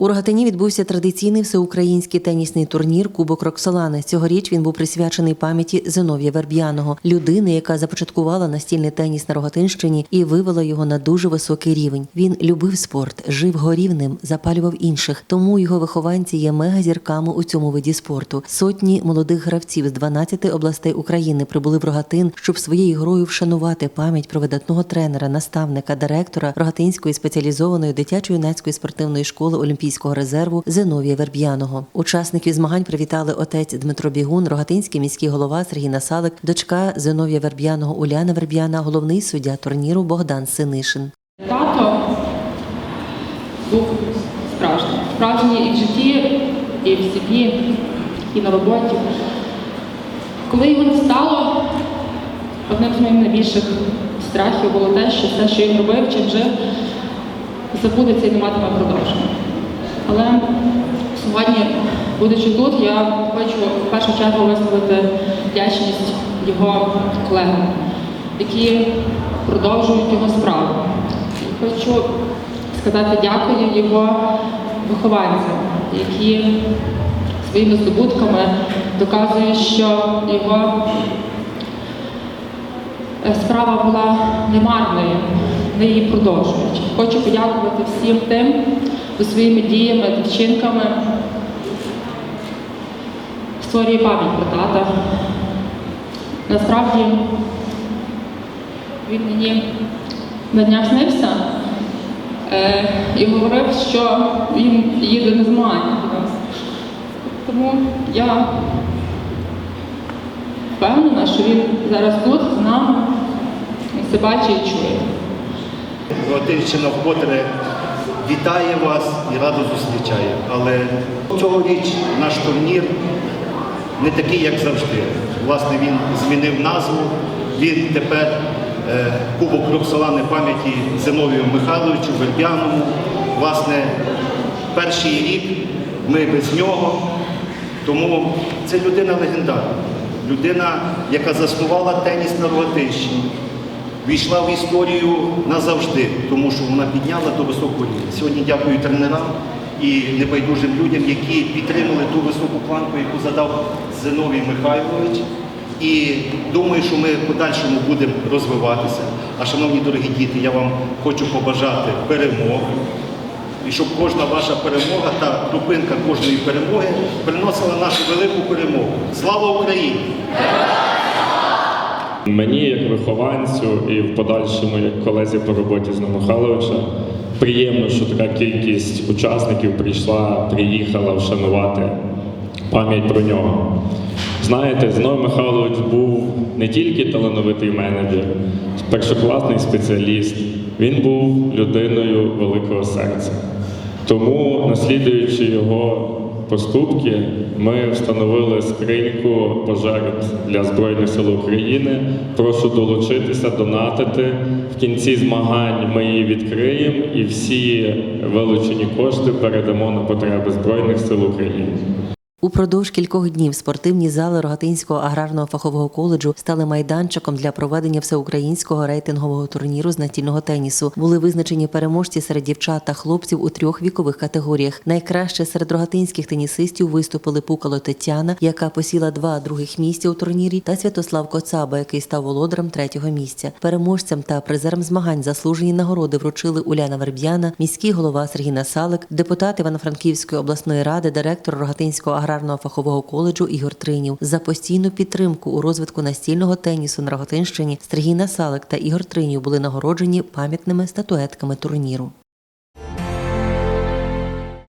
У Рогатині відбувся традиційний всеукраїнський тенісний турнір Кубок Роксолани. Цьогоріч він був присвячений пам'яті Зинов'я Верб'яного, людини, яка започаткувала настільний теніс на Рогатинщині і вивела його на дуже високий рівень. Він любив спорт, жив горівним, запалював інших. Тому його вихованці є мегазірками у цьому виді спорту. Сотні молодих гравців з 12 областей України прибули в Рогатин, щоб своєю грою вшанувати пам'ять про видатного тренера, наставника, директора Рогатинської спеціалізованої дитячо-юнацької спортивної школи Олімпійського резерву Зиновія Верб'яного. Учасників змагань привітали отець Дмитро Бігун, Рогатинський міський голова Сергій Насалик, дочка Зиновія Верб'яного Уляна Верб'яна, головний суддя турніру Богдан Синишин. Тато був справжній. Справжній і в житті, і в сім'ї, і на роботі. Коли його не стало, одним з моїх найбільших страхів було те, що все, що він робив, чим жив, забудеться і не матиме продовження. Але сьогодні, будучи тут, я хочу в першу чергу висловити вдячність його колегам, які продовжують його справу. Хочу сказати дякую його вихованцям, які своїми здобутками доказують, що його е, справа була немарною, вони її продовжують. Хочу подякувати всім тим, своїми діями та вчинками створює пам'ять про тата. Насправді він мені на днях снився е, і говорив, що він їде на змагання до нас. Тому я впевнена, що він зараз тут з нами все бачить і чує. Рогатинщина вкотре вітає вас і радо зустрічає. Але цьогоріч наш турнір не такий, як завжди. Власне, він змінив назву. Він тепер е, Кубок Роксолани пам'яті Зиновію Михайловичу Вербяному. Власне, перший рік ми без нього. Тому це людина легендарна, людина, яка заснувала теніс на Рогатинщині війшла в історію назавжди, тому що вона підняла до високого рівня. Сьогодні дякую тренерам і небайдужим людям, які підтримали ту високу планку, яку задав Зиновій Михайлович. І думаю, що ми в подальшому будемо розвиватися. А шановні дорогі діти, я вам хочу побажати перемоги. І щоб кожна ваша перемога та крупинка кожної перемоги приносила нашу велику перемогу. Слава Україні! Мені, як вихованцю, і в подальшому як колезі по роботі з Михайловича, приємно, що така кількість учасників прийшла, приїхала вшанувати пам'ять про нього. Знаєте, Зиновій Михайлович був не тільки талановитий менеджер, першокласний спеціаліст, він був людиною великого серця. Тому, наслідуючи його поступки, ми встановили скриньку пожертв для Збройних сил України. Прошу долучитися, донатити. В кінці змагань ми її відкриємо і всі вилучені кошти передамо на потреби Збройних сил України. Упродовж кількох днів спортивні зали Рогатинського аграрного фахового коледжу стали майданчиком для проведення всеукраїнського рейтингового турніру з настільного тенісу. Були визначені переможці серед дівчат та хлопців у трьох вікових категоріях. Найкраще серед рогатинських тенісистів виступили Пукало Тетяна, яка посіла два других місця у турнірі, та Святослав Коцаба, який став володарем третього місця. Переможцям та призерам змагань заслужені нагороди вручили Уляна Верб'яна, міський голова Сергій Насалик, депутат Івано-Франківської обласної ради, директор Рогатинського аграрного фахового коледжу Ігор Тринів. За постійну підтримку у розвитку настільного тенісу на Рогатинщині Сергій Насалик та Ігор Тринів були нагороджені пам'ятними статуетками турніру.